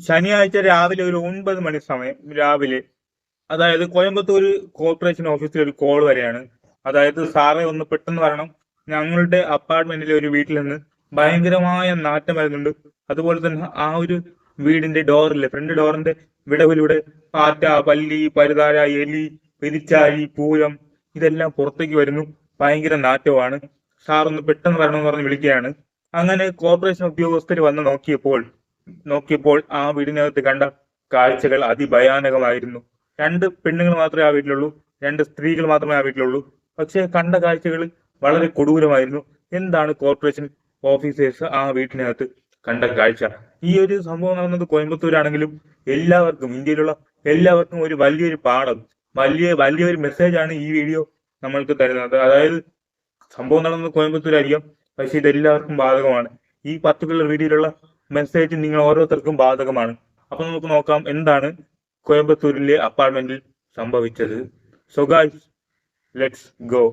ശനിയാഴ്ച രാവിലെ ഒരു ഒൻപത് മണി സമയം രാവിലെ അതായത് കോയമ്പത്തൂർ കോർപ്പറേഷൻ ഓഫീസിൽ ഒരു കോൾ വരെയാണ് അതായത് സാറെ ഒന്ന് പെട്ടെന്ന് വരണം. ഞങ്ങളുടെ അപ്പാർട്ട്മെന്റിലെ ഒരു വീട്ടിൽ നിന്ന് ഭയങ്കരമായ നാറ്റം വരുന്നുണ്ട്. അതുപോലെ തന്നെ ആ ഒരു വീടിന്റെ ഡോറിൽ ഫ്രണ്ട് ഡോറിന്റെ വിടവിലൂടെ പാറ്റ പല്ലി പരുതാര എലി പെരിച്ചാഴി പൂരം ഇതെല്ലാം പുറത്തേക്ക് വരുന്നു. ഭയങ്കര നാറ്റമാണ് സാർ ഒന്ന് പെട്ടെന്ന് എന്ന് പറഞ്ഞ് വിളിക്കുകയാണ്. അങ്ങനെ കോർപ്പറേഷൻ ഉദ്യോഗസ്ഥർ വന്ന് നോക്കിയപ്പോൾ നോക്കിയപ്പോൾ ആ വീടിനകത്ത് കണ്ട കാഴ്ചകൾ അതിഭയാനകമായിരുന്നു. രണ്ട് പെണ്ണുങ്ങൾ മാത്രമേ ആ വീട്ടിലുള്ളൂ രണ്ട് സ്ത്രീകൾ മാത്രമേ ആ വീട്ടിലുള്ളൂ. പക്ഷേ കണ്ട കാഴ്ചകൾ വളരെ കൊടൂരമായിരുന്നു. എന്താണ് കോർപ്പറേഷൻ ഓഫീസേഴ്സ് ആ വീട്ടിനകത്ത് കണ്ട കാഴ്ച? ഈ ഒരു സംഭവം നടന്നത് കോയമ്പത്തൂരാണെങ്കിലും എല്ലാവർക്കും ഇന്ത്യയിലുള്ള എല്ലാവർക്കും ഒരു വലിയൊരു പാഠം വലിയ വലിയൊരു മെസ്സേജ് ആണ് ഈ വീഡിയോ നമ്മൾക്ക് തരുന്നത്. അതായത് സംഭവം നടന്നത് കോയമ്പത്തൂരായിരിക്കാം പക്ഷെ ഇതെല്ലാവർക്കും ബാധകമാണ്. ഈ പർട്ടിക്കുലർ വീഡിയോയിലുള്ള മെസ്സേജ് നിങ്ങൾ ഓരോരുത്തർക്കും ബാധകമാണ്. അപ്പൊ നമുക്ക് നോക്കാം എന്താണ് കോയമ്പത്തൂരിലെ അപ്പാർട്ട്മെന്റിൽ സംഭവിച്ചത്. So guys let's go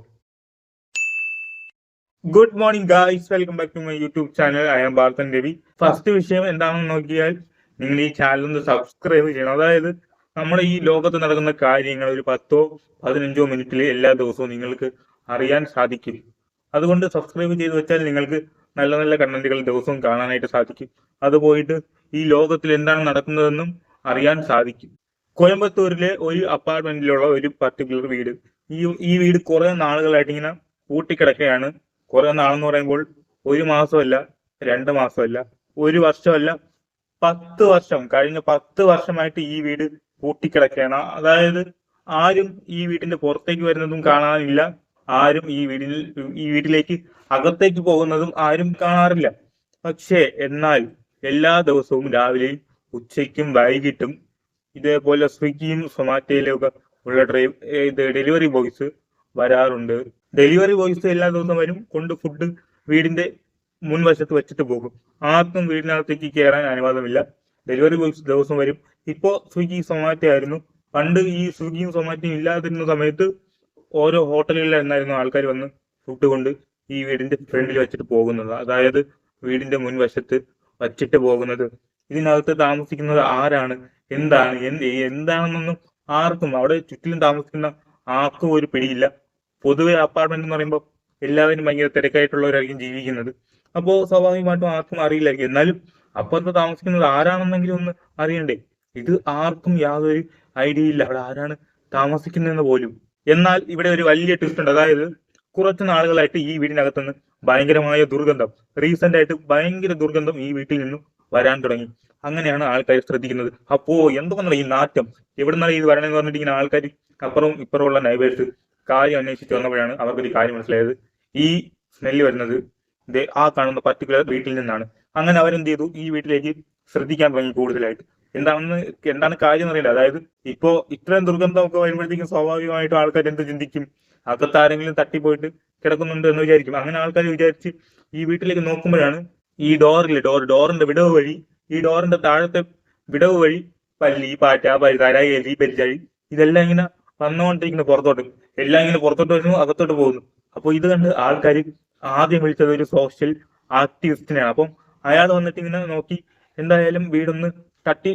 good morning guys welcome back to my YouTube channel I'm Bharathan Ravi first വിഷയം എന്താണെന്ന് നോക്കിയാൽ നിങ്ങൾ ഈ ചാനൽ ഒന്ന് സബ്സ്ക്രൈബ് ചെയ്യണം. അതായത് നമ്മുടെ ഈ ലോകത്ത് നടക്കുന്ന കാര്യങ്ങൾ ഒരു പത്തോ പതിനഞ്ചോ മിനിറ്റിൽ എല്ലാ ദിവസവും നിങ്ങൾക്ക് അറിയാൻ സാധിക്കും. അതുകൊണ്ട് സബ്സ്ക്രൈബ് ചെയ്ത് വെച്ചാൽ നിങ്ങൾക്ക് നല്ല നല്ല കണ്ടന്റുകൾ ദിവസവും കാണാനായിട്ട് സാധിക്കും. അത് പോയിട്ട് ഈ ലോകത്തിൽ എന്താണ് നടക്കുന്നതെന്നും അറിയാൻ സാധിക്കും. കോയമ്പത്തൂരിലെ ഒരു അപ്പാർട്ട്മെന്റിലുള്ള ഒരു പർട്ടിക്കുലർ വീട്. ഈ ഈ വീട് കുറെ നാളുകളായിട്ട് ഇങ്ങനെ പൂട്ടിക്കിടക്കുകയാണ്. കുറെ നാളെന്ന് പറയുമ്പോൾ ഒരു മാസമല്ല രണ്ട് മാസമല്ല ഒരു വർഷമല്ല പത്ത് വർഷം കഴിഞ്ഞ പത്ത് വർഷമായിട്ട് ഈ വീട് പൂട്ടിക്കിടക്കുകയാണ്. അതായത് ആരും ഈ വീടിന്റെ പുറത്തേക്ക് വരുന്നതും കാണാനില്ല. ആരും ഈ വീടിൽ ഈ വീട്ടിലേക്ക് അകത്തേക്ക് പോകുന്നതും ആരും കാണാറില്ല. പക്ഷേ എന്നാൽ എല്ലാ ദിവസവും രാവിലെ ഉച്ചയ്ക്കും വൈകിട്ടും ഇതേപോലെ സ്വിഗ്ഗിയും സൊമാറ്റോയിലും ഒക്കെ ഉള്ള ഡ്രൈവ് ഇത് ഡെലിവറി ബോയ്സ് വരാറുണ്ട്. ഡെലിവറി ബോയ്സ് എല്ലാ ദിവസവും വരും കൊണ്ട് ഫുഡ് വീടിന്റെ മുൻവശത്ത് വെച്ചിട്ട് പോകും. ആർക്കും വീടിനകത്തേക്ക് കയറാൻ അനുവാദമില്ല. ഡെലിവറി ബോയ്സ് ദിവസം വരും. ഇപ്പോ സ്വിഗ്ഗി സൊമാറ്റോ ആയിരുന്നു. പണ്ട് ഈ സ്വിഗ്ഗിയും സൊമാറ്റോയും ഇല്ലാതിരുന്ന സമയത്ത് ഓരോ ഹോട്ടലുകളിലായിരുന്നു ആൾക്കാർ വന്ന് ഫുഡ് കൊണ്ട് ഈ വീടിന്റെ ഫ്രണ്ടിൽ വെച്ചിട്ട് പോകുന്നത്. അതായത് വീടിന്റെ മുൻവശത്ത് വച്ചിട്ട് പോകുന്നത്. ഇതിനകത്ത് താമസിക്കുന്നത് ആരാണ്? എന്താണ്? എന്ത് എന്താണെന്നൊന്നും ആർക്കും അവിടെ ചുറ്റിലും താമസിക്കുന്ന ആർക്കും ഒരു പിടിയില്ല. പൊതുവെ അപ്പാർട്ട്മെന്റ് എന്ന് പറയുമ്പോൾ എല്ലാവരും ഭയങ്കര തിരക്കായിട്ടുള്ളവരായിരിക്കും ജീവിക്കുന്നത്. അപ്പോൾ സ്വാഭാവികമായിട്ടും ആർക്കും അറിയില്ലായിരിക്കും. എന്നാലും അപ്പുറത്ത് താമസിക്കുന്നത് ആരാണെന്നെങ്കിലും ഒന്ന് അറിയണ്ടേ? ഇത് ആർക്കും യാതൊരു ഐഡിയ ഇല്ല. അവിടെ ആരാണ് താമസിക്കുന്നതെന്ന് പോലും. എന്നാൽ ഇവിടെ ഒരു വലിയ ട്വിസ്റ്റ് ഉണ്ട്. അതായത് കുറച്ച് നാളുകളായിട്ട് ഈ വീടിനകത്തുനിന്ന് ഭയങ്കരമായ ദുർഗന്ധം റീസെന്റ് ആയിട്ട് ഭയങ്കര ദുർഗന്ധം ഈ വീട്ടിൽ നിന്നും വരാൻ തുടങ്ങി. അങ്ങനെയാണ് ആൾക്കാർ ശ്രദ്ധിക്കുന്നത്. അപ്പോ എന്തുകൊണ്ടാണ് ഈ നാറ്റം? എവിടെ നിന്നാണ് ഇത് വരണമെന്ന് പറഞ്ഞിട്ട് ഇങ്ങനെ ആൾക്കാർ അപ്പുറവും ഇപ്പുറമുള്ള നൈബേഴ്സ് കാര്യം അന്വേഷിച്ച് വന്നപ്പോഴാണ് അവർക്കൊരു കാര്യം മനസ്സിലായത്. ഈ സ്മെല്ല് വരുന്നത് ആ കാണുന്ന പർട്ടിക്കുലർ വീട്ടിൽ നിന്നാണ്. അങ്ങനെ അവരെന്ത് ചെയ്തു? ഈ വീട്ടിലേക്ക് ശ്രദ്ധിക്കാൻ തുടങ്ങി കൂടുതലായിട്ട്. എന്താണെന്ന് എന്താണ് കാര്യം എന്നറിയില്ല അതായത് ഇപ്പോ ഇത്രയും ദുർഗന്ധം ഒക്കെ വരുമ്പോഴത്തേക്കും സ്വാഭാവികമായിട്ടും ആൾക്കാർ എന്ത് ചിന്തിക്കും? അകത്ത് ആരെങ്കിലും തട്ടിപ്പോയിട്ട് കിടക്കുന്നുണ്ട് എന്ന് വിചാരിക്കും. അങ്ങനെ ആൾക്കാർ വിചാരിച്ച് ഈ വീട്ടിലേക്ക് നോക്കുമ്പോഴാണ് ഈ ഡോറില്ലേ ഡോർ ഡോറിന്റെ വിടവ് വഴി ഈ ഡോറിന്റെ താഴത്തെ വിടവ് വഴി പല്ലി പാറ്റ പരുതാര പെരിച്ചാഴി ഇതെല്ലാം ഇങ്ങനെ വന്നുകൊണ്ടിരിക്കുന്നു പുറത്തോട്ട്. എല്ലാം ഇങ്ങനെ പുറത്തോട്ട് വരുന്നു അകത്തോട്ട് പോകുന്നു. അപ്പൊ ഇത് കണ്ട് ആൾക്കാർ ആദ്യം വിളിച്ചത് ഒരു സോഷ്യൽ ആക്ടിവിസ്റ്റിനെയാണ് അപ്പം അയാൾ വന്നിട്ട് ഇങ്ങനെ നോക്കി എന്തായാലും വീടൊന്ന് തട്ടി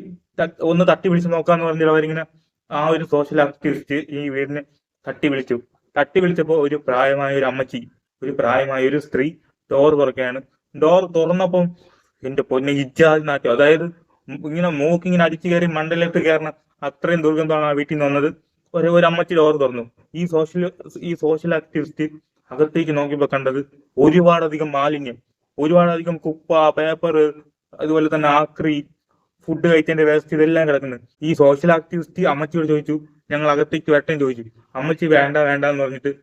ഒന്ന് തട്ടി വിളിച്ച് നോക്കാന്ന് പറഞ്ഞിട്ട് അവരിങ്ങനെ ആ ഒരു സോഷ്യൽ ആക്ടിവിസ്റ്റ് ഈ വീടിനെ തട്ടി വിളിച്ചു. തട്ടി വിളിച്ചപ്പോൾ ഒരു പ്രായമായ ഒരു അമ്മച്ചി ഒരു പ്രായമായ ഒരു സ്ത്രീ ഡോർ തുറക്കുകയാണ്. ഡോർ തുറന്നപ്പം എന്റെ പൊന്നെ ഇജാതി നാറ്റം അതായത് ഇങ്ങനെ മൂക്കിങ്ങനെ അടിച്ചു കയറി മണ്ടയിലേക്ക് കയറണം അത്രയും ദുർഗന്ധമാണ് ആ വീട്ടിൽ നിന്ന് വന്നത്. ഒരു ഒരു അമ്മച്ചി ഡോർ തുറന്നു. ഈ സോഷ്യൽ ഈ സോഷ്യൽ ആക്ടിവിസ്റ്റ് അകത്തേക്ക് നോക്കിയപ്പോ കണ്ടത് ഒരുപാടധികം മാലിന്യം ഒരുപാടധികം കുപ്പ പേപ്പർ അതുപോലെ തന്നെ ആക്രി ഫുഡ് കഴിച്ചതിന്റെ വേസ്റ്റ് ഇതെല്ലാം കിടക്കുന്നത് ഈ സോഷ്യൽ ആക്ടിവിസ്റ്റ് അമ്മച്ചിയോട് ചോദിച്ചു. ഞങ്ങൾ അകത്തേക്ക് വരട്ടെ ചോദിച്ചു. അമ്മച്ചി വേണ്ട വേണ്ട എന്ന് പറഞ്ഞിട്ട്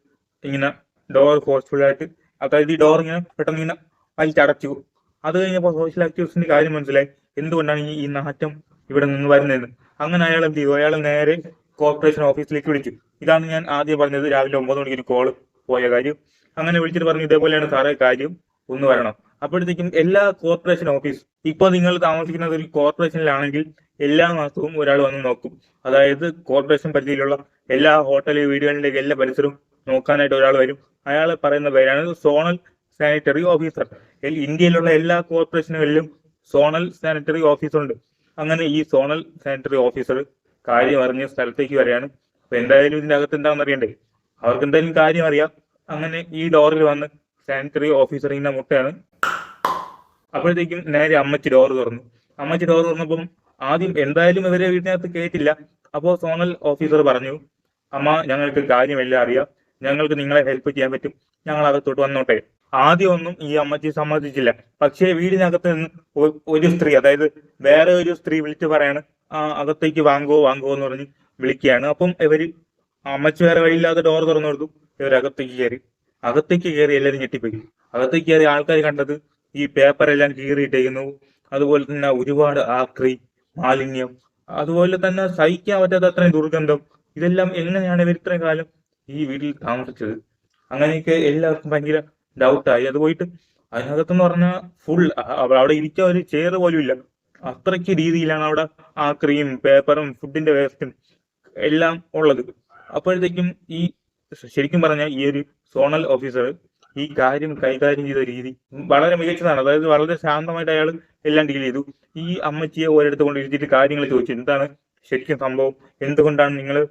ഇങ്ങനെ ഡോർ ഫോഴ്സ്ഫുൾ ആയിട്ട് അതായത് ഈ ഡോർ ഇങ്ങനെ പെട്ടെന്ന് ഇങ്ങനെ വലിച്ചടച്ചു അത് കഴിഞ്ഞപ്പോൾ സോഷ്യൽ ആക്ടിവിസ്റ്റിന്റെ കാര്യം മനസ്സിലായി. എന്തുകൊണ്ടാണ് ഈ ഈ നാറ്റം ഇവിടെ നിന്ന് വരുന്നതെന്ന്? അങ്ങനെ അയാൾ എന്ത് ചെയ്തു? അയാൾ നേരെ കോർപ്പറേഷൻ ഓഫീസിലേക്ക് വിളിച്ചു. ഇതാണ് ഞാൻ ആദ്യം പറഞ്ഞത് രാവിലെ ഒമ്പത് മണിക്ക് ഒരു കോൾ പോയ കാര്യം. അങ്ങനെ വിളിച്ചിട്ട് പറഞ്ഞു ഇതേപോലെയാണ് സാറേ കാര്യം. ഒന്ന് വരണം. അപ്പോഴത്തേക്കും എല്ലാ കോർപ്പറേഷൻ ഓഫീസ് ഇപ്പൊ നിങ്ങൾ താമസിക്കുന്നത് ഒരു കോർപ്പറേഷനിലാണെങ്കിൽ എല്ലാ മാസവും ഒരാൾ വന്ന് നോക്കും. അതായത് കോർപ്പറേഷൻ പരിധിയിലുള്ള എല്ലാ ഹോട്ടൽ വീടുകളിലെ എല്ലാ പരിസരവും നോക്കാനായിട്ട് ഒരാൾ വരും. അയാൾ പറയുന്ന പേരാണ് സോണൽ സാനിറ്ററി ഓഫീസർ ഇന്ത്യയിലുള്ള എല്ലാ കോർപ്പറേഷനുകളിലും സോണൽ സാനിറ്ററി ഓഫീസർ ഉണ്ട്. അങ്ങനെ ഈ സോണൽ സാനിറ്ററി ഓഫീസർ കാര്യം അറിഞ്ഞ സ്ഥലത്തേക്ക് വരികയാണ്. അപ്പൊ എന്തായാലും ഇതിന്റെ അകത്ത് എന്താണെന്ന് അറിയണ്ടേ? അവർക്ക് എന്തായാലും കാര്യം അറിയാം. അങ്ങനെ ഈ ഡോറിൽ വന്ന് സാനിറ്ററി ഓഫീസർ ഇങ്ങനെ മുട്ടയാണ്. അപ്പോഴത്തേക്കും നേരെ അമ്മച്ചി ഡോർ തുറന്നു. അമ്മച്ചി ഡോർ തുറന്നപ്പം ആദ്യം എന്തായാലും ഇവരെ വീട്ടിനകത്ത് കേട്ടില്ല അപ്പോൾ സോണൽ ഓഫീസർ പറഞ്ഞു അമ്മ ഞങ്ങൾക്ക് കാര്യമെല്ലാം അറിയാം. ഞങ്ങൾക്ക് നിങ്ങളെ ഹെൽപ്പ് ചെയ്യാൻ പറ്റും. ഞങ്ങൾ അകത്തോട്ട് വന്നോട്ടെ. ആദ്യമൊന്നും ഈ അമ്മച്ചി സമ്മതിച്ചില്ല. പക്ഷേ വീടിനകത്ത് നിന്ന് ഒരു സ്ത്രീ അതായത് വേറെ ഒരു സ്ത്രീ വിളിച്ചു പറയാണ് അകത്തേക്ക് വാങ്ങോ വാങ്ങോ എന്ന് പറഞ്ഞ് വിളിക്കുകയാണ്. അപ്പം ഇവർ അമ്മച്ചി വേറെ വഴിയില്ലാതെ ഡോർ തുറന്നു കൊടുത്തു. ഇവർ അകത്തേക്ക് കയറി. അകത്തേക്ക് കയറി എല്ലാവരും ഞെട്ടിപ്പോയി. അകത്തേക്ക് കയറി ആൾക്കാർ കണ്ടത് ഈ പേപ്പർ എല്ലാം കീറിയിട്ടേക്കുന്നു അതുപോലെ തന്നെ ഒരുപാട് ആക്രി മാലിന്യം അതുപോലെ തന്നെ സഹിക്കാൻ പറ്റാത്ത അത്രയും ദുർഗന്ധം. ഇതെല്ലാം എങ്ങനെയാണ് ഇവർ ഇത്രയും കാലം ഈ വീട്ടിൽ താമസിച്ചത്? അങ്ങനെയൊക്കെ എല്ലാവർക്കും ഭയങ്കര ഡൗട്ടായി അത് പോയിട്ട് അതിനകത്തെന്ന് പറഞ്ഞാൽ ഫുൾ അവിടെ ഇരിക്കാൻ ഒരു ചെയർ പോലും ഇല്ല. അത്രയ്ക്ക് രീതിയിലാണ് അവിടെ ആ ക്രീം പേപ്പറും ഫുഡിന്റെ വേസ്റ്റും എല്ലാം ഉള്ളത്. അപ്പോഴത്തേക്കും ഈ ശരിക്കും പറഞ്ഞാൽ ഈ ഒരു സോണൽ ഓഫീസർ ഈ കാര്യം കൈകാര്യം ചെയ്ത രീതി വളരെ മികച്ചതാണ്. അതായത് വളരെ ശാന്തമായിട്ട് അയാൾ എല്ലാം ഡീൽ ചെയ്തു. ഈ അമ്മച്ചിയെ ഒരിടത്ത് കൊണ്ട് ഇരുത്തിയിട്ട് കാര്യങ്ങൾ ചോദിച്ചു. എന്താണ് ശരിക്കും സംഭവം? എന്തുകൊണ്ടാണ് നിങ്ങൾ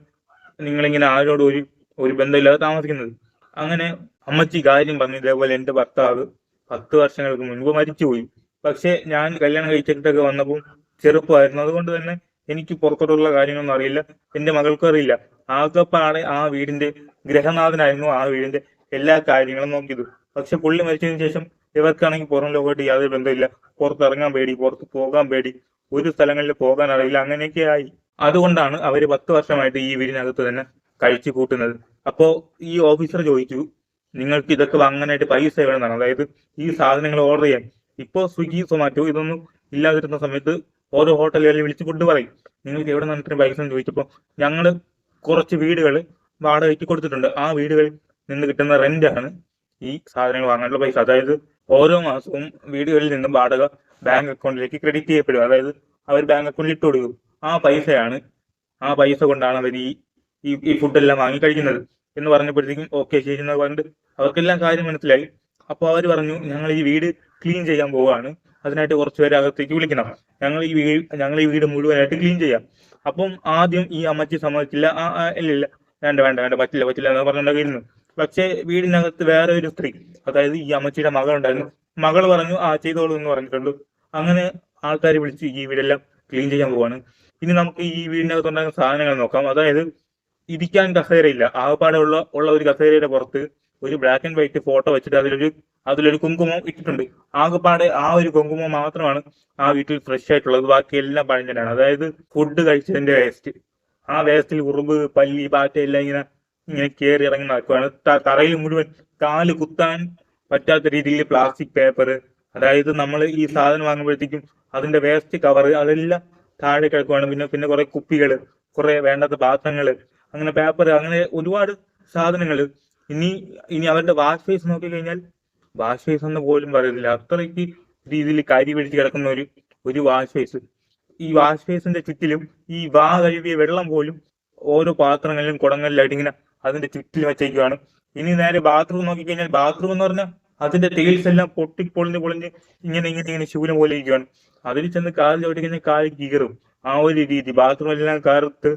നിങ്ങളിങ്ങനെ ആരോടും ഒരു ഒരു ബന്ധമില്ലാതെ താമസിക്കുന്നത്? അങ്ങനെ അമ്മച്ചി കാര്യം പറഞ്ഞു. ഇതേപോലെ എന്റെ ഭർത്താവ് പത്ത് വർഷങ്ങൾക്ക് മുൻപ് മരിച്ചുപോയി. പക്ഷേ ഞാൻ കല്യാണം കഴിച്ചിട്ടൊക്കെ വന്നപ്പോൾ ചെറുപ്പമായിരുന്നു. അതുകൊണ്ട് തന്നെ എനിക്ക് പുറത്തോട്ടുള്ള കാര്യങ്ങളൊന്നും അറിയില്ല. എന്റെ മകൾക്കും അറിയില്ല. ആകെപ്പാടെ ആ വീടിന്റെ ഗ്രഹനാഥനായിരുന്നു ആ വീടിന്റെ എല്ലാ കാര്യങ്ങളും നോക്കിയത്. പക്ഷെ പുള്ളി മരിച്ചതിന് ശേഷം ഇവർക്കാണെങ്കിൽ പുറം ലോകമായിട്ട് യാതൊരു ബന്ധമില്ല പുറത്തിറങ്ങാൻ പേടി പുറത്ത് പോകാൻ പേടി ഒരു സ്ഥലങ്ങളിൽ പോകാൻ അറിയില്ല അങ്ങനെയൊക്കെ ആയി. അതുകൊണ്ടാണ് അവർ പത്ത് വർഷമായിട്ട് ഈ വീടിനകത്ത് തന്നെ കഴിച്ചു കൂട്ടുന്നത്. അപ്പോ ഈ ഓഫീസർ ചോദിച്ചു നിങ്ങൾക്ക് ഇതൊക്കെ വാങ്ങാനായിട്ട് പൈസ വേണമെന്നാണ്. അതായത് ഈ സാധനങ്ങൾ ഓർഡർ ചെയ്യാൻ. ഇപ്പോ സ്വിഗ്ഗി സൊമാറ്റോ ഇതൊന്നും ഇല്ലാതിരുന്ന സമയത്ത് ഓരോ ഹോട്ടലുകളിൽ വിളിച്ചു കൊണ്ട് പറയും. നിങ്ങൾക്ക് എവിടെ നിന്നിട്ട് പൈസ? ചോദിച്ചപ്പോൾ ഞങ്ങൾ കുറച്ച് വീടുകൾ വാടകയ്ക്ക് കൊടുത്തിട്ടുണ്ട്. ആ വീടുകളിൽ നിന്ന് കിട്ടുന്ന റെന്റ് ആണ് ഈ സാധനങ്ങൾ വാങ്ങാനുള്ള പൈസ. അതായത് ഓരോ മാസവും വീടുകളിൽ നിന്നും വാടക ബാങ്ക് അക്കൗണ്ടിലേക്ക് ക്രെഡിറ്റ് ചെയ്യപ്പെടും അതായത് അവർ ബാങ്ക് അക്കൗണ്ടിൽ ഇട്ട് കൊടുക്കും. ആ പൈസയാണ് ആ പൈസ കൊണ്ടാണ് അവർ ഈ ഈ ഫുഡ് ഫുഡെല്ലാം വാങ്ങി കഴിക്കുന്നത് എന്ന് പറഞ്ഞപ്പോഴത്തേക്കും ഓക്കെ ശരി എന്ന് പറഞ്ഞിട്ട് അവർക്കെല്ലാം കാര്യം മനസ്സിലായി. അപ്പോൾ അവർ പറഞ്ഞു ഞങ്ങൾ ഈ വീട് ക്ലീൻ ചെയ്യാൻ പോവുകയാണ്. അതിനായിട്ട് കുറച്ച് പേരെ അകത്തേക്ക് വിളിക്കണം. ഞങ്ങൾ ഈ വീട് ഞങ്ങൾ ഈ വീട് മുഴുവനായിട്ട് ക്ലീൻ ചെയ്യാം. അപ്പം ആദ്യം ഈ അമ്മച്ചി സമ്മതിച്ചില്ല. ആ ഇല്ല ഇല്ല. വേണ്ട വേണ്ട വേണ്ട. പറ്റില്ല പറ്റില്ല എന്ന് പറഞ്ഞിട്ടുണ്ടായിരുന്നു. പക്ഷേ വീടിനകത്ത് വേറെ ഒരു സ്ത്രീ അതായത് ഈ അമ്മച്ചിയുടെ മകൾ ഉണ്ടായിരുന്നു. മകൾ പറഞ്ഞു ആ ചെയ്തോളൂ എന്ന് പറഞ്ഞിട്ടുണ്ട്. അങ്ങനെ ആൾക്കാരെ വിളിച്ച് ഈ വീടെല്ലാം ക്ലീൻ ചെയ്യാൻ പോവാണ്. ഇനി നമുക്ക് ഈ വീടിനകത്ത് ഉണ്ടാകുന്ന സാധനങ്ങൾ നോക്കാം. അതായത് ഇരിക്കാൻ കസേരയില്ല. ആകപ്പാടെ ഉള്ള ഉള്ള ഒരു കസേരയുടെ പുറത്ത് ഒരു ബ്ലാക്ക് ആൻഡ് വൈറ്റ് ഫോട്ടോ വെച്ചിട്ട് അതിലൊരു അതിലൊരു കുങ്കുമം ഇട്ടിട്ടുണ്ട്. ആകപ്പാടെ ആ ഒരു കുങ്കുമം മാത്രമാണ് ആ വീട്ടിൽ ഫ്രഷ് ആയിട്ടുള്ളത്. ബാക്കി എല്ലാം പഴഞ്ചനാണ്. അതായത് ഫുഡ് കഴിച്ചതിന്റെ വേസ്റ്റ് ആ വേസ്റ്റിൽ ഉറുമ്പ് പല്ലി പാറ്റ എല്ലാം ഇങ്ങനെ ഇങ്ങനെ കയറി ഇറങ്ങി നടക്കുകയാണ് തറയിൽ മുഴുവൻ കാൽ കുത്താൻ പറ്റാത്ത രീതിയിൽ പ്ലാസ്റ്റിക് പേപ്പർ അതായത് നമ്മൾ ഈ സാധനം വാങ്ങുമ്പോഴത്തേക്കും അതിന്റെ വേസ്റ്റ് കവർ അതെല്ലാം താഴെ കിടക്കുവാണ്. പിന്നെ പിന്നെ കുറെ കുപ്പികൾ കുറെ വേണ്ടാത്ത പാത്രങ്ങൾ അങ്ങനെ പേപ്പർ അങ്ങനെ ഒരുപാട് സാധനങ്ങൾ ഇനി ഇനി അവരുടെ വാഷ് ഫേസ് നോക്കി കഴിഞ്ഞാൽ വാഷ് ഫേസ് എന്ന് പോലും പറയുന്നില്ല. അത്രയ്ക്ക് രീതിയിൽ കരി പിടിച്ച് കിടക്കുന്ന ഒരു ഒരു വാഷ് ഫേസ് ഈ വാഷ് ഫേസിന്റെ ചുറ്റിലും ഈ വാ കഴുകിയ വെള്ളം പോലും ഓരോ പാത്രങ്ങളിലും കുടങ്ങളിലായിട്ട് ഇങ്ങനെ അതിന്റെ ചുറ്റിൽ വെച്ചേക്കുവാണ്. ഇനി നേരെ ബാത്റൂം നോക്കിക്കഴിഞ്ഞാൽ ബാത്റൂം എന്ന് പറഞ്ഞാൽ അതിന്റെ ടൈൽസ് എല്ലാം പൊട്ടി പൊളിഞ്ഞ് പൊളിഞ്ഞ് ഇങ്ങനെ ഇങ്ങനെ ഇങ്ങനെ ശൂലം പോലെ ഇരിക്കുകയാണ് അതിൽ ചെന്ന് കാൽ ചവിട്ടി കഴിഞ്ഞാൽ കാൽ കീറും. ആ ഒരു രീതി. ബാത്റൂം എല്ലാം കറുത്ത്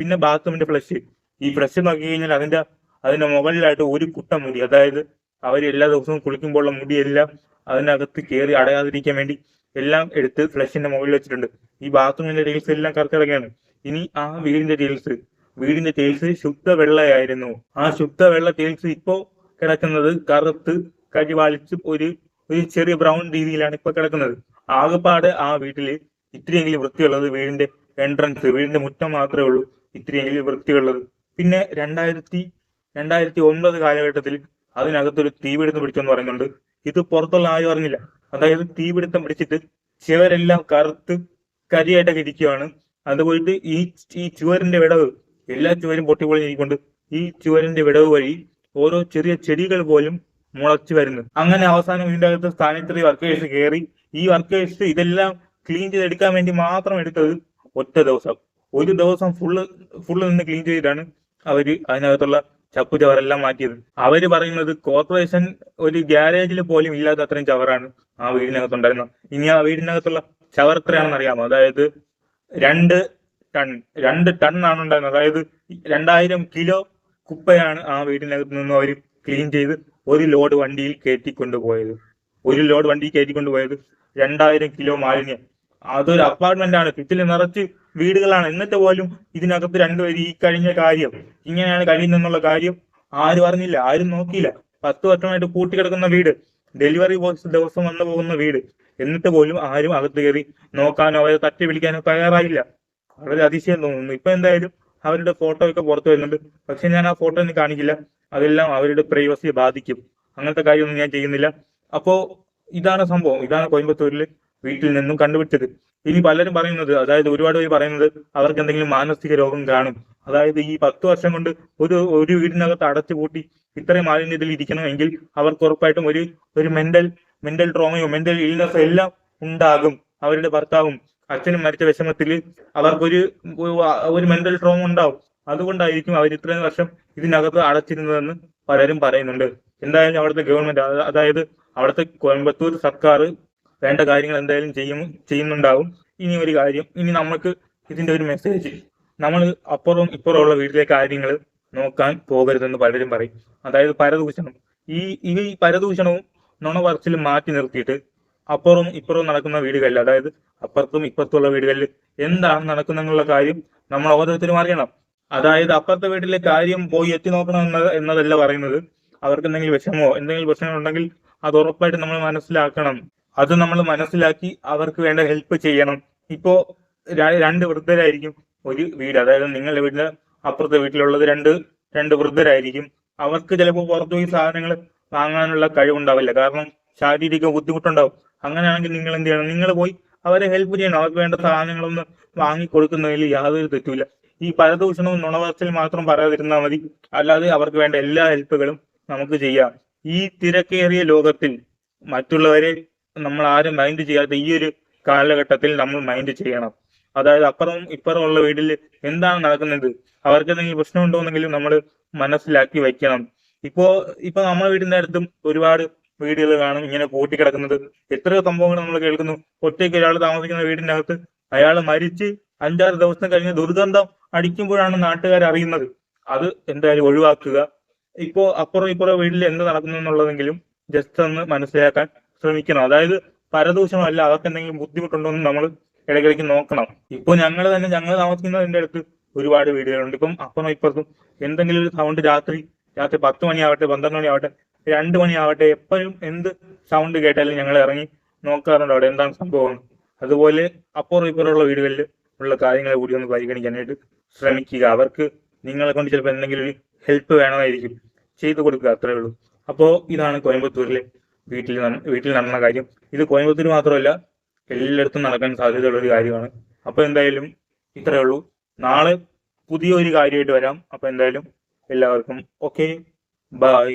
പിന്നെ ബാത്റൂമിന്റെ ഫ്ലഷ് ഈ ഫ്ലഷ് നോക്കി കഴിഞ്ഞാൽ അതിന്റെ അതിന്റെ മുകളിലായിട്ട് ഒരു കുട്ട മുടി. അതായത് അവർ എല്ലാ ദിവസവും കുളിക്കുമ്പോഴുള്ള മുടിയെല്ലാം അതിനകത്ത് കയറി അടയാതിരിക്കാൻ വേണ്ടി എല്ലാം എടുത്ത് ഫ്ലഷിന്റെ മുകളിൽ വെച്ചിട്ടുണ്ട്. ഈ ബാത്റൂമിന്റെ ടൈൽസ് എല്ലാം കറുത്തിറങ്ങിയാണ്. ഇനി ആ വീടിന്റെ ടൈൽസ് വീടിന്റെ ടൈൽസ് ശുദ്ധ വെള്ളയായിരുന്നു ആ ശുദ്ധ വെള്ള ടൈൽസ് ഇപ്പോ കിടക്കുന്നത് കറുത്ത് കഴിവാളിച്ച് ഒരു ഒരു ചെറിയ ബ്രൗൺ രീതിയിലാണ് ഇപ്പൊ കിടക്കുന്നത്. ആകെപ്പാട് ആ വീട്ടിൽ ഇത്രയെങ്കിലും വൃത്തിയുള്ളത് വീടിന്റെ എൻട്രൻസ് വീടിന്റെ മുറ്റം മാത്രമേ ഉള്ളൂ ഇത്രയെങ്കിലും വൃത്തിയുള്ളത്. പിന്നെ രണ്ടായിരത്തി രണ്ടായിരത്തി ഒൻപത് കാലഘട്ടത്തിൽ അതിനകത്തൊരു തീപിടുത്തം പിടിച്ചെന്ന് പറയുന്നുണ്ട്. ഇത് പുറത്തുള്ള ആരും അറിഞ്ഞില്ല. അതായത് തീപിടുത്തം പിടിച്ചിട്ട് ചുവരെല്ലാം കറുത്ത് കരിയായിട്ടൊക്കെ ഇരിക്കുകയാണ്. അത് പോയിട്ട് ഈ ഈ ചുവരിന്റെ വിടവ് എല്ലാ ചുവരും പൊട്ടിപ്പൊളിഞ്ഞിരിക്കൊണ്ട് ഈ ചുവരിന്റെ വിടവ് വഴി ഓരോ ചെറിയ ചെടികൾ പോലും മുളച്ചു വരുന്നു. അങ്ങനെ അവസാനം ഇതിന്റെ അകത്ത് സാനിറ്ററി വർക്കേഴ്സ് കയറി. ഈ വർക്കേഴ്സ് ഇതെല്ലാം ക്ലീൻ ചെയ്തെടുക്കാൻ വേണ്ടി മാത്രം എടുത്തത് ഒറ്റ ദിവസം. ഒരു ദിവസം ഫുള്ള് ഫുള്ള് നിന്ന് ക്ലീൻ ചെയ്തിട്ടാണ് അവർ അതിനകത്തുള്ള ചപ്പു ചവറെല്ലാം മാറ്റിയത്. അവർ പറയുന്നത് കോർപ്പറേഷൻ ഒരു ഗ്യാരേജിൽ പോലും ഇല്ലാത്ത അത്രയും ചവറാണ് ആ വീടിനകത്തുണ്ടായിരുന്നത്. ഇനി ആ വീടിനകത്തുള്ള ചവർ എത്രയാണെന്ന് അറിയാമോ? അതായത് രണ്ട് രണ്ട് ടൺ ആണ് ഉണ്ടായിരുന്നത്. അതായത് രണ്ടായിരം കിലോ കുപ്പയാണ് ആ വീടിനകത്ത് നിന്ന് അവർ ക്ലീൻ ചെയ്ത് ഒരു ലോഡ് വണ്ടിയിൽ കയറ്റിക്കൊണ്ടുപോയത്. ഒരു ലോഡ് വണ്ടിയിൽ കയറ്റിക്കൊണ്ടുപോയത് രണ്ടായിരം കിലോ മാലിന്യം. അതൊരു അപ്പാർട്ട്മെന്റ് ആണ്. ചുറ്റിൽ നിറച്ച് വീടുകളാണ്. എന്നിട്ട് പോലും ഇതിനകത്ത് രണ്ടുപേരും ഈ കഴിഞ്ഞ കാര്യം ഇങ്ങനെയാണ് കഴിയുന്നെന്നുള്ള കാര്യം ആരും അറിഞ്ഞില്ല. ആരും നോക്കിയില്ല. പത്ത് വർഷമായിട്ട് കൂട്ടിക്കിടക്കുന്ന വീട് ഡെലിവറി ബോക്സ് ദിവസം വന്നു പോകുന്ന വീട്. എന്നിട്ട് പോലും ആരും അകത്ത് കയറി നോക്കാനോ അവരെ തട്ടി വിളിക്കാനോ തയ്യാറായില്ല. വളരെ അതിശയം തോന്നുന്നു. ഇപ്പൊ എന്തായാലും അവരുടെ ഫോട്ടോ ഒക്കെ പുറത്തു വരുന്നുണ്ട്. പക്ഷെ ഞാൻ ആ ഫോട്ടോ ഒന്നും കാണിക്കില്ല. അതെല്ലാം അവരുടെ പ്രൈവസിയെ ബാധിക്കും. അങ്ങനത്തെ കാര്യമൊന്നും ഞാൻ ചെയ്യുന്നില്ല. അപ്പോ ഇതാണ് സംഭവം. ഇതാണ് കോയമ്പത്തൂരിൽ വീട്ടിൽ നിന്നും കണ്ടുപിടിച്ചത്. ഇനി പലരും പറയുന്നത് അതായത് ഒരുപാട് പേര് പറയുന്നത് അവർക്ക് എന്തെങ്കിലും മാനസിക രോഗം കാണും. അതായത് ഈ പത്ത് വർഷം കൊണ്ട് ഒരു ഒരു വീടിനകത്ത് അടച്ചു അടച്ചുപൂട്ടി ഇത്രയും മാലിന്യത്തിൽ ഇരിക്കണമെങ്കിൽ അവർക്ക് ഉറപ്പായിട്ടും ഒരു ഒരു മെന്റൽ മെന്റൽ ട്രോമയോ മെന്റൽ ഇൽനെസ് എല്ലാം ഉണ്ടാകും. അവരുടെ ഭർത്താവും അച്ഛനും മരിച്ച വിഷമത്തിൽ അവർക്കൊരു ഒരു മെന്റൽ ട്രോമ ഉണ്ടാവും. അതുകൊണ്ടായിരിക്കും അവർ ഇത്രയും വർഷം ഇതിനകത്ത് അടച്ചിരുന്നതെന്ന് പലരും പറയുന്നുണ്ട്. എന്തായാലും അവിടുത്തെ ഗവൺമെന്റ് അതായത് അവിടുത്തെ കോയമ്പത്തൂർ സർക്കാർ വേണ്ട കാര്യങ്ങൾ എന്തായാലും ചെയ്യും ചെയ്യുന്നുണ്ടാവും. ഇനി ഒരു കാര്യം ഇനി നമുക്ക് ഇതിന്റെ ഒരു മെസ്സേജ് നമ്മൾ അപ്പുറവും ഇപ്പുറവും ഉള്ള വീട്ടിലെ കാര്യങ്ങൾ നോക്കാൻ പോകരുതെന്ന് പലരും പറയും. അതായത് പരദൂഷണം. ഈ ഈ പരദൂഷണവും നുണ പറച്ചിലും മാറ്റി നിർത്തിയിട്ട് അപ്പുറവും ഇപ്പുറവും നടക്കുന്ന വീടുകളിൽ അതായത് അപ്പുറത്തും ഇപ്പുറത്തുള്ള വീടുകളിൽ എന്താണ് നടക്കുന്നെന്നുള്ള കാര്യം നമ്മൾ ഓരോരുത്തരും അറിയണം. അതായത് അപ്പുറത്തെ വീട്ടിലെ കാര്യം പോയി എത്തി നോക്കണം എന്ന എന്നതല്ല പറയുന്നത്. അവർക്ക് എന്തെങ്കിലും വിഷമോ എന്തെങ്കിലും പ്രശ്നങ്ങളുണ്ടെങ്കിൽ അത് ഉറപ്പായിട്ട് നമ്മൾ മനസ്സിലാക്കണം. അത് നമ്മൾ മനസ്സിലാക്കി അവർക്ക് വേണ്ട ഹെൽപ്പ് ചെയ്യണം. ഇപ്പോ രണ്ട് വൃദ്ധരായിരിക്കും ഒരു വീട്. അതായത് നിങ്ങളുടെ വീട്ടിലെ അപ്പുറത്തെ വീട്ടിലുള്ളത് രണ്ട് രണ്ട് വൃദ്ധരായിരിക്കും. അവർക്ക് ചിലപ്പോൾ പുറത്തു പോയി സാധനങ്ങൾ വാങ്ങാനുള്ള കഴിവുണ്ടാവില്ല. കാരണം ശാരീരിക ബുദ്ധിമുട്ടുണ്ടാവും. അങ്ങനെയാണെങ്കിൽ നിങ്ങൾ എന്ത് ചെയ്യണം? നിങ്ങൾ പോയി അവരെ ഹെൽപ്പ് ചെയ്യണം. അവർക്ക് വേണ്ട സാധനങ്ങളൊന്നും വാങ്ങി കൊടുക്കുന്നതിൽ യാതൊരു തെറ്റുമില്ല. ഈ പരദൂഷണവും നുണവർച്ചിൽ മാത്രം പറയാതിരുന്നാൽ മതി. അല്ലാതെ അവർക്ക് വേണ്ട എല്ലാ ഹെൽപ്പുകളും നമുക്ക് ചെയ്യാം. ഈ തിരക്കേറിയ ലോകത്തിൽ മറ്റുള്ളവരെ നമ്മൾ ആരും മൈൻഡ് ചെയ്യാത്ത ഈ ഒരു കാലഘട്ടത്തിൽ നമ്മൾ മൈൻഡ് ചെയ്യണം. അതായത് അപ്പുറം ഇപ്പുറം ഉള്ള വീട്ടിൽ എന്താണ് നടക്കുന്നത്? അവർക്ക് എന്തെങ്കിലും പ്രശ്നമുണ്ടോന്നെങ്കിലും നമ്മൾ മനസ്സിലാക്കി വെക്കണം ഇപ്പോ ഇപ്പൊ നമ്മുടെ വീടിന്റെ അടുത്തും ഒരുപാട് വീടുകൾ കാണും ഇങ്ങനെ കൂട്ടിക്കിടക്കുന്നത് എത്രയോ സംഭവങ്ങൾ നമ്മൾ കേൾക്കുന്നു. ഒറ്റയ്ക്ക് ഒരാൾ താമസിക്കുന്ന വീടിന്റെ അകത്ത് അയാൾ മരിച്ച് അഞ്ചാറ് ദിവസം കഴിഞ്ഞ് ദുർഗന്ധം അടിക്കുമ്പോഴാണ് നാട്ടുകാർ അറിയുന്നത്. അത് എന്തായാലും ഒഴിവാക്കുക. ഇപ്പോ അപ്പുറം ഇപ്പുറം വീട്ടിൽ എന്ത് നടക്കുന്നു എന്നുള്ളതെങ്കിലും ജസ്റ്റ് ഒന്ന് മനസ്സിലാക്കാൻ ശ്രമിക്കണം. അതായത് പരദൂഷണമല്ല അവർക്ക് എന്തെങ്കിലും ബുദ്ധിമുട്ടുണ്ടോ എന്ന് നമ്മൾ ഇടയ്ക്കിടയ്ക്ക് നോക്കണം. ഇപ്പൊ ഞങ്ങൾ തന്നെ ഞങ്ങൾ താമസിക്കുന്നതിന്റെ അടുത്ത് ഒരുപാട് വീടുകളുണ്ട്. ഇപ്പം അപ്പുറം ഇപ്പുറത്തും എന്തെങ്കിലും ഒരു സൗണ്ട് രാത്രി രാത്രി പത്ത് മണിയാവട്ടെ പന്ത്രണ്ട് മണിയാവട്ടെ രണ്ട് മണിയാവട്ടെ എപ്പോഴും എന്ത് സൗണ്ട് കേട്ടാലും ഞങ്ങൾ ഇറങ്ങി നോക്കാറുണ്ട് അവിടെ എന്താണ് സംഭവം. അതുപോലെ അപ്പുറം ഇപ്പുറമുള്ള വീടുകളിൽ ഉള്ള കാര്യങ്ങളെ കൂടി ഒന്ന് പരിഗണിക്കാനായിട്ട് ശ്രമിക്കുക. അവർക്ക് നിങ്ങളെ കൊണ്ട് ചിലപ്പോൾ എന്തെങ്കിലും ഒരു ഹെൽപ്പ് വേണമായിരിക്കും. ചെയ്തു കൊടുക്കുക അത്രേ ഉള്ളൂ. അപ്പോൾ ഇതാണ് കോയമ്പത്തൂരിലെ വീട്ടിൽ വീട്ടിൽ നടന്ന കാര്യം. ഇത് കോയമ്പത്തൂർ മാത്രമല്ല എല്ലായിടത്തും നടക്കാൻ സാധ്യതയുള്ള ഒരു കാര്യമാണ്. അപ്പൊ എന്തായാലും ഇത്രേ ഉള്ളൂ. നാളെ പുതിയൊരു കാര്യമായിട്ട് വരാം. അപ്പൊ എന്തായാലും എല്ലാവർക്കും ഓക്കെ ബൈ